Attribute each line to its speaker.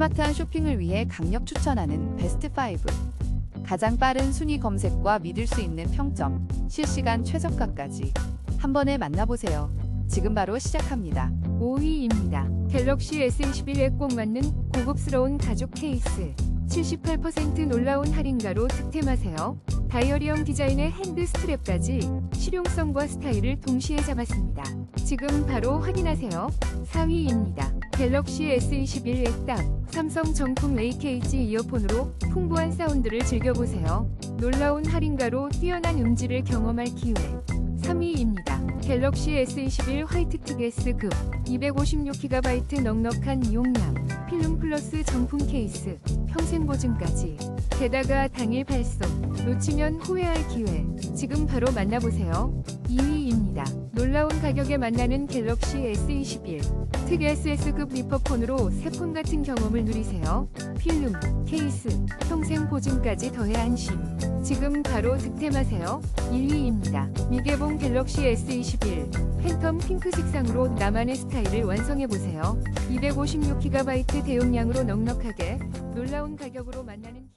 Speaker 1: 스마트한 쇼핑을 위해 강력 추천하는 베스트 5. 가장 빠른 순위 검색과 믿을 수 있는 평점, 실시간 최저가까지 한 번에 만나보세요. 지금 바로 시작합니다.
Speaker 2: 5위입니다. 갤럭시 S21에 꼭 맞는 고급스러운 가죽 케이스. 78% 놀라운 할인가로 득템하세요. 다이어리형 디자인의 핸드 스트랩까지 실용성과 스타일을 동시에 잡았습니다. 지금 바로 확인하세요. 4위입니다. 갤럭시 S21 액답 삼성 정품 AKG 이어폰으로 풍부한 사운드를 즐겨보세요. 놀라운 할인가로 뛰어난 음질을 경험할 기회. 3위입니다. 갤럭시 S21 화이트 특S급 256GB 넉넉한 용량 필름 플러스 정품 케이스 평생 보증까지 게다가 당일 발송 놓치면 후회할 기회 지금 바로 만나보세요 2위입니다 놀라운 가격에 만나는 갤럭시 S21 특 SS급 리퍼폰으로 새 폰 같은 경험을 누리세요. 필름 케이스 평생 보증까지 더해 안심. 지금 바로 득템하세요. 1위입니다. 미개봉 갤럭시 S21 팬텀 핑크 색상으로 나만의 스타일을 완성해보세요. 256GB 대용량으로 넉넉하게 놀라운 가격으로 만나는